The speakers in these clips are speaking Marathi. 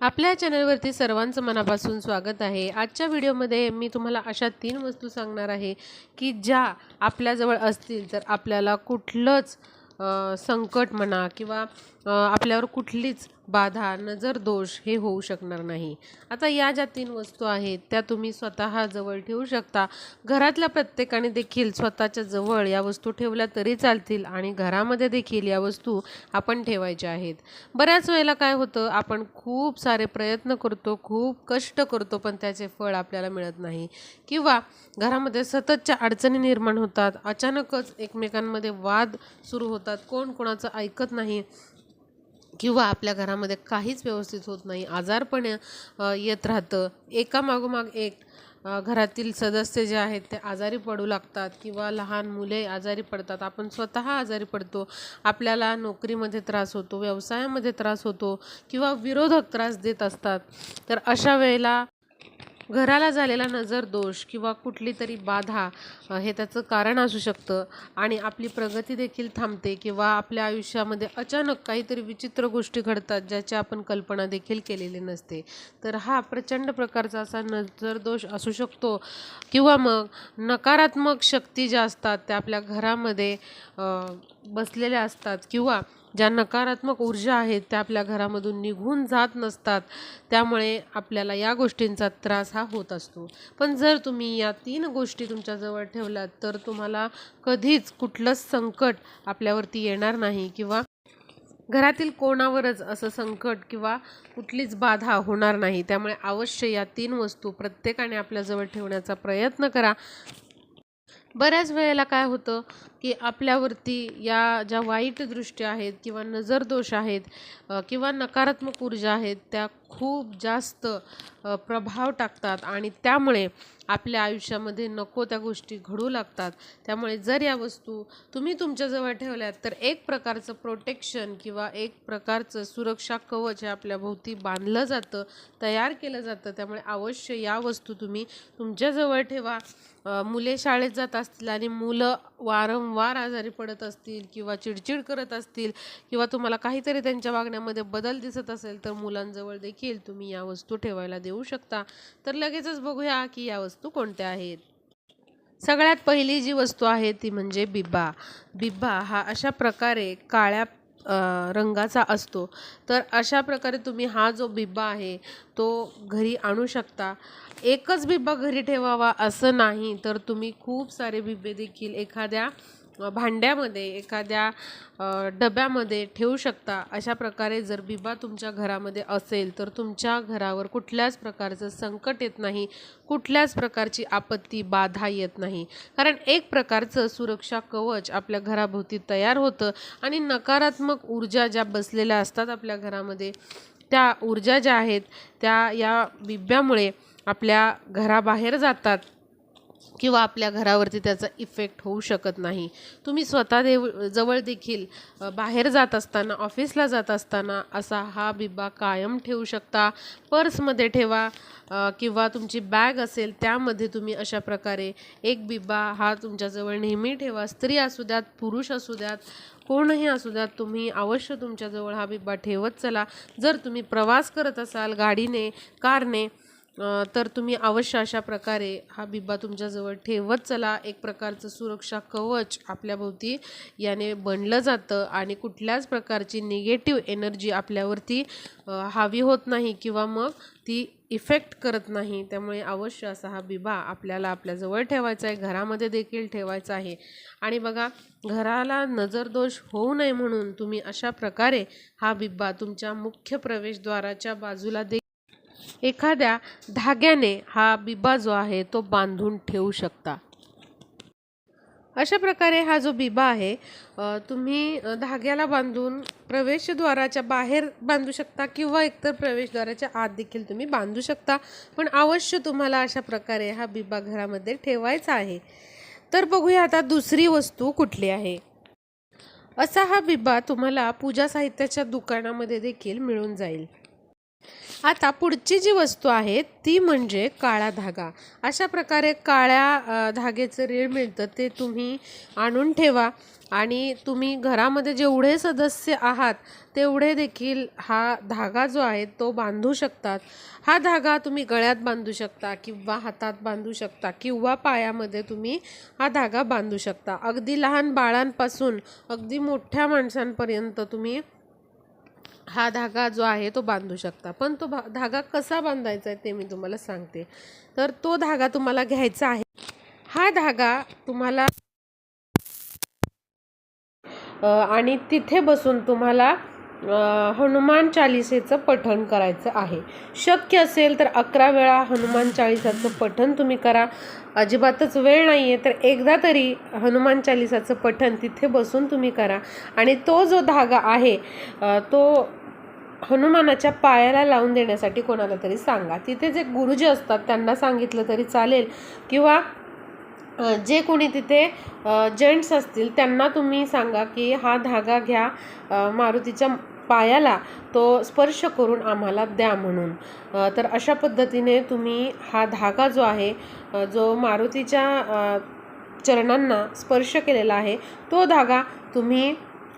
आपल्या चॅनलवरती सर्वांचं मनापासून स्वागत आहे. आजच्या व्हिडिओमध्ये मी तुम्हाला अशा तीन वस्तू सांगणार आहे की ज्या आपल्याजवळ असतील तर आपल्याला कुठलंच संकट म्हणा किंवा आपल्यावर कुठलीच बाधा नजर दोष हे होऊ शकणार नाही. आता या ज्या तीन वस्तू आहेत त्या तुम्ही स्वतः जवळ ठेवू शकता. घरातल्या प्रत्येकाने देखील स्वतःच्या जवळ या वस्तू ठेवल्या तरी चालतील आणि घरामध्ये देखील या वस्तू आपण ठेवायच्या आहेत. बऱ्याच वेळेला काय होतं आपण खूप सारे प्रयत्न करतो खूप कष्ट करतो पण त्याचे फळ आपल्याला मिळत नाही. किंवा घरामध्ये सततच्या अडचणी निर्माण होतात अचानकच एकमेकांमध्ये वाद सुरू होतात कोण कोणाचं ऐकत नाही. किंवा आपल्या घरामध्ये काहीच व्यवस्थित होत नाही आजारपण येत राहतं. एकामागोमाग एक घरातील सदस्य जे आहेत ते आजारी पडू लागतात किंवा लहान मुले आजारी पडतात. आपण स्वतः आजारी पडतो आपल्याला नोकरीमध्ये त्रास होतो व्यवसायामध्ये त्रास होतो किंवा विरोधक त्रास देत असतात. तर अशा वेळेला घराला झालेला नजर दोष किंवा कुठली तरी बाधा हे त्याचं कारण असू शकतं. आणि आपली प्रगती देखील थांबते किंवा आपल्या आयुष्यामध्ये अचानक काहीतरी विचित्र गोष्टी घडतात ज्याची आपण कल्पना देखील केलेली नसते. तर हा प्रचंड प्रकारचा असा नजर दोष असू शकतो. किंवा मग नकारात्मक शक्ती ज्या असतात त्या आपल्या घरामध्ये बसलेल्या असतात. किंवा ज्या नकारात्मक ऊर्जा आहेत त्या आपल्या घरामधून निघून जात नसतात. त्यामुळे आपल्याला या गोष्टींचा त्रास हा होत असतो. पण जर तुम्ही या तीन गोष्टी तुमच्याजवळ ठेवल्यात तर तुम्हाला कधीच कुठलंच संकट आपल्यावरती येणार नाही किंवा घरातील कोणावरच असं संकट किंवा कुठलीच बाधा होणार नाही. त्यामुळे अवश्य या तीन वस्तू प्रत्येकाने आपल्याजवळ ठेवण्याचा प्रयत्न करा. बऱ्याच वेळेला काय होतं की आपल्यावरती या ज्या वाईट दृष्ट्या आहेत किंवा नजरदोष आहेत किंवा नकारात्मक ऊर्जा आहेत त्या खूप जास्त प्रभाव टाकतात. आणि त्यामुळे आपल्या आयुष्यामध्ये नको त्या गोष्टी घडू लागतात. त्यामुळे जर या वस्तू तुम्ही तुमच्याजवळ ठेवल्यात तर एक प्रकारचं प्रोटेक्शन किंवा एक प्रकारचं सुरक्षा कवच हे आपल्या भोवती बांधलं जातं तयार केलं जातं. त्यामुळे अवश्य या वस्तू तुम्ही तुमच्याजवळ ठेवा. मुले शाळेत जात असतील आणि मुलं वारंवार आजारी पडत असतील किंवा चिडचिड करत असतील किंवा तुम्हाला काहीतरी त्यांच्या वागण्यामध्ये बदल दिसत असेल तर मुलांजवळ देखील तुम्ही या वस्तू ठेवायला देऊ शकता. तर लगेचच बघूया की या वस्तू वस्तू कोणत्या आहेत? सगळ्यात पहिली जी वस्तू आहे ती म्हणजे बिब्बा. बिब्बा हा अशा प्रकारे काळ्या रंगाचा असतो. तर अशा प्रकारे तुम्ही हा जो बिब्बा आहे तो घरी आणू शकता. एकच बिब्बा घरी ठेवावा असं नाही तर तुम्ही खूप सारे बिब्बे देखील एखाद्या भांड्यामध्ये एखाद्या डब्यामध्ये ठेवू शकता. अशा प्रकारे जर बिबा तुमच्या घरामध्ये असेल तर तुमच्या घरावर कुठल्याच प्रकारचं संकट येत नाही. कुठल्याच प्रकारची आपत्ती बाधा येत नाही. कारण एक प्रकारचं सुरक्षा कवच आपल्या घराभोवती तयार होतं आणि नकारात्मक ऊर्जा ज्या बसलेल्या असतात आपल्या घरामध्ये त्या ऊर्जा ज्या आहेत त्या या बिब्यामुळे आपल्या घराबाहेर जातात. किंवा आपल्या घरावरती त्याचा इफेक्ट होऊ शकत नाही. तुम्ही स्वतः देव जवळ देखील बाहेर जात असताना ऑफिसला जात असताना असा हा बिब्बा कायम ठेवू शकता. पर्समध्ये ठेवा किंवा तुमची बॅग असेल त्यामध्ये तुम्ही अशा प्रकारे एक बिब्बा हा तुमच्याजवळ नेहमी ठेवा. स्त्री असू द्यात पुरुष असू द्यात कोणही असू द्यात तुम्ही अवश्य तुमच्याजवळ हा बिब्बा ठेवत चला. जर तुम्ही प्रवास करत असाल गाडीने कारने तर तुम्ही अवश्य अशा प्रकारे हा बिब्बा तुमच्याजवळ ठेवत चला. एक प्रकारचं सुरक्षा कवच आपल्याभोवती याने बनलं जातं आणि कुठल्याच प्रकारची निगेटिव्ह एनर्जी आपल्यावरती हावी होत नाही किंवा मग ती इफेक्ट करत नाही. त्यामुळे अवश्य असा हा बिबा आपल्याला आपल्याजवळ ठेवायचा आहे. घरामध्ये देखील ठेवायचा आहे. आणि बघा घराला नजरदोष होऊ नये म्हणून तुम्ही अशा प्रकारे हा बिब्बा तुमच्या मुख्य प्रवेशद्वाराच्या बाजूला दे एखाद्या धाग्याने हा बिबा जो आहे तो बांधून ठेवू शकता. अशा प्रकारे हा जो बिबा आहे तुम्ही धाग्याला बांधून प्रवेशद्वाराच्या बाहेर बांधू शकता किंवा एकतर प्रवेशद्वाराच्या आत देखील तुम्ही बांधू शकता. पण अवश्य तुम्हाला अशा प्रकारे हा बिबा घरामध्ये ठेवायचा आहे. तर बघूया आता दुसरी वस्तू कुठली आहे. असा हा बिबा तुम्हाला पूजा साहित्याच्या दुकानामध्ये देखील मिळून जाईल. आता पुढची जी वस्तू आहे ती म्हणजे काळा धागा. अशा प्रकारे काळ्या धागेचं धाग्याचं रीळ मिळतं ते तुम्ही आणून ठेवा. आणि तुम्ही घरामध्ये जेवढे सदस्य आहात तेवढे देखील हा धागा जो आहे तो बांधू शकतात. हा धागा तुम्ही गळ्यात बांधू शकता किंवा हातात बांधू शकता किंवा पायामध्ये तुम्ही हा धागा बांधू शकता. अगदी लहान बाळांपासून अगदी मोठ्या माणसांपर्यंत तुम्ही हा धागा जो आहे तो बांधू शकता. पण तो भा- धागा कसा बांधायचा आहे ते मी तुम्हाला सांगते. तर तो धागा तुम्हाला घ्यायचा आहे. हा धागा तुम्हाला आणि तिथे बसून तुम्हाला हनुमान चालिसेचं पठण करायचं आहे. शक्य असेल तर अकरा वेळा हनुमान चालिसाचं पठण तुम्ही करा. अजिबातच वेळ नाही आहे तर एकदा तरी हनुमान चालिसाचं पठण तिथे बसून तुम्ही करा. आणि तो जो धागा आहे तो हनुमानाच्या पायाला लावून देण्यासाठी कोणाला तरी सांगा. तिथे जे गुरुजी असतात त्यांना सांगितलं तरी चालेल. किंवा जे कोणी तिथे जेंट्स असतील त्यांना तुम्ही सांगा की हा धागा घ्या मारुतीच्या पायाला. तो स्पर्श करून आम्हाला द्या म्हणून. तर अशा पद्धतीने तुम्ही हा धागा जो आहे जो मारुतीच्या चरणांना स्पर्श केलेला आहे तो धागा तुम्ही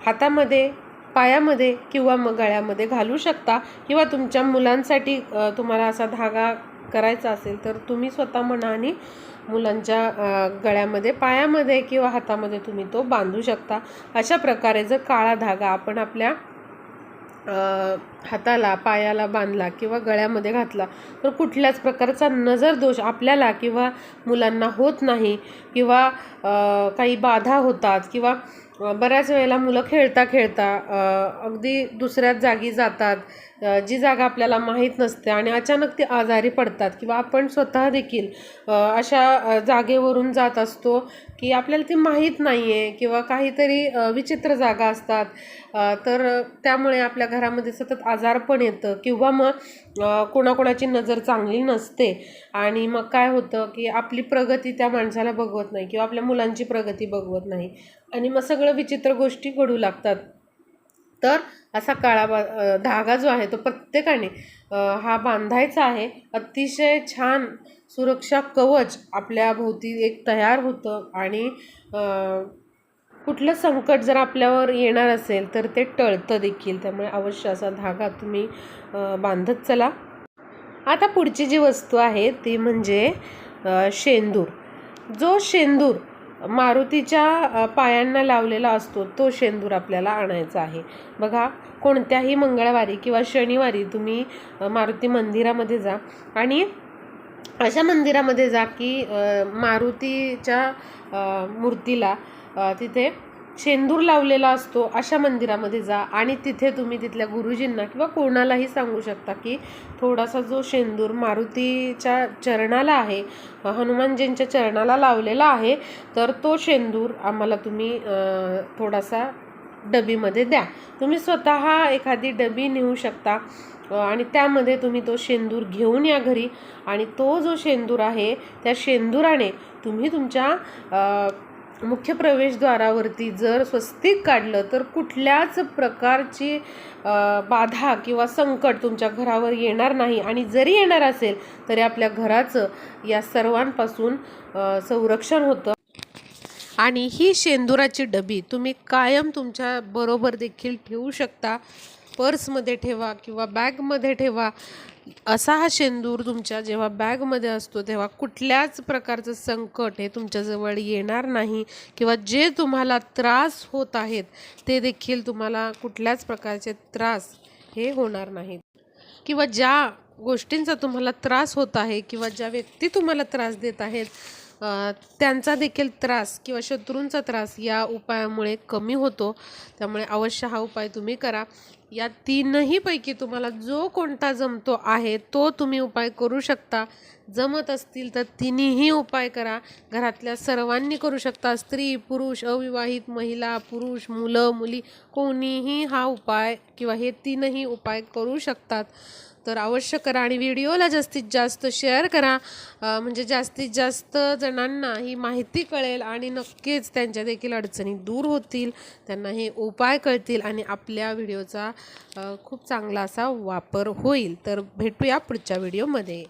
हातामध्ये पायामध्ये किंवा मग गळ्यामध्ये घालू शकता किंवा तुमच्या मुलांसाठी तुम्हाला असा धागा करायचा असेल तर तुम्ही स्वतः म्हणा आणि मुलांच्या गळ्यामध्ये पायामध्ये किंवा हातामध्ये तुम्ही तो बांधू शकता. अशा प्रकारे जर काळा धागा आपण आपल्या हाताला पायाला बांधला किंवा गळ्यामध्ये घातला तर कुठल्याच प्रकारचा नजर दोष आपल्याला किंवा मुलांना होत नाही किंवा काही बाधा होतात किंवा बऱ्याच वेळेला मुलं खेळता खेळता अगदी दुसऱ्याच जागी जातात. जी जागा आपल्याला माहीत नसते आणि अचानक ती आजारी पडतात किंवा आपण स्वतः देखील अशा जागेवरून जात असतो की आपल्याला ती माहीत नाही आहे किंवा काहीतरी विचित्र जागा असतात. तर त्यामुळे आपल्या घरामध्ये सतत आजारपण येतं किंवा मग कोणाकोणाची नजर चांगली नसते. आणि मग काय होतं की आपली प्रगती त्या माणसाला बघवत नाही किंवा आपल्या मुलांची प्रगती बघवत नाही. आणि मग सगळं विचित्र गोष्टी घडू लागतात. तर असा काळा बा धागा जो आहे तो प्रत्येकाने हा बांधायचा आहे. अतिशय छान सुरक्षा कवच आपल्या भोवती एक तयार होतं आणि कुठलं संकट जर आपल्यावर येणार असेल तर ते टळतं देखील. त्यामुळे अवश्य असा धागा तुम्ही बांधत चला. आता पुढची जी वस्तू आहे ती म्हणजे शेंदूर. जो शेंदूर मारुतीच्या पायांना लावलेला असतो तो शेंदूर आपल्याला आणायचा आहे. बघा कोणत्याही मंगळवारी किंवा शनिवारी तुम्ही मारुती मंदिरामध्ये जा आणि अशा मंदिरामध्ये जा की मारुतीच्या मूर्तीला तिथे शेंदूर लावलेला असतो अशा मंदिरामध्ये जा. आणि तिथे तुम्ही तिथल्या गुरुजींना किंवा कोणालाही सांगू शकता की थोडासा जो शेंदूर मारुतीच्या चरणाला आहे हनुमानजींच्या चरणाला लावलेला आहे तर तो शेंदूर आम्हाला तुम्ही थोडासा डबीमध्ये द्या. तुम्ही स्वतः एखादी डबी नेऊ शकता आणि त्यामध्ये तुम्ही तो शेंदूर घेऊन या घरी. आणि तो जो शेंदूर आहे त्या शेंदुराने तुम्ही तुमच्या मुख्य प्रवेशद्वारावरती जर स्वस्तिक काढलं तर कुठल्याच प्रकारची बाधा किंवा संकट तुमच्या घरावर येणार नाही. आणि जरी येणार असेल तरी आपल्या घराचं या सर्वांपासून संरक्षण होतं. आणि ही शेंदुराची डबी तुम्ही कायम तुमच्या बरोबर देखील ठेवू शकता. पर्समध्ये ठेवा किंवा बॅगमध्ये ठेवा. असा हा शेंदूर तुमच्या जेव्हा बॅगमध्ये असतो तेव्हा कुठल्याच प्रकारचं संकट हे तुमच्याजवळ येणार नाही किंवा जे तुम्हाला त्रास होत आहेत ते देखील तुम्हाला कुठल्याच प्रकारचे त्रास हे होणार नाहीत. किंवा ज्या गोष्टींचा तुम्हाला त्रास होत आहे किंवा ज्या व्यक्ती तुम्हाला त्रास देत आहेत त्यांचा देखील त्रास किंवा शत्रूंचा त्रास या उपायामुळे कमी होतो. त्यामुळे अवश्य हा उपाय तुम्ही करा. या तीनही पैकी तुम्हाला जो कोणता जमतो आहे तो तुम्ही उपाय करू शकता. जमत असतील तर तिन्हीही उपाय करा. घरातल्या सर्वांनी करू शकता. स्त्री पुरुष अविवाहित महिला पुरुष मुलं मुली कोणीही हा उपाय किंवा हे तीनही उपाय करू शकतात. तर अवश्य करा आणि व्हिडिओला जास्तीत जास्त शेअर करा. म्हणजे जास्तीत जास्त जणांना ही माहिती कळेल आणि नक्कीच त्यांच्या देखील अडचणी दूर होतील. त्यांना हे उपाय कळतील आणि आपल्या व्हिडिओचा खूप चांगला असा वापर होईल. तर भेटूया पुढच्या व्हिडिओमध्ये.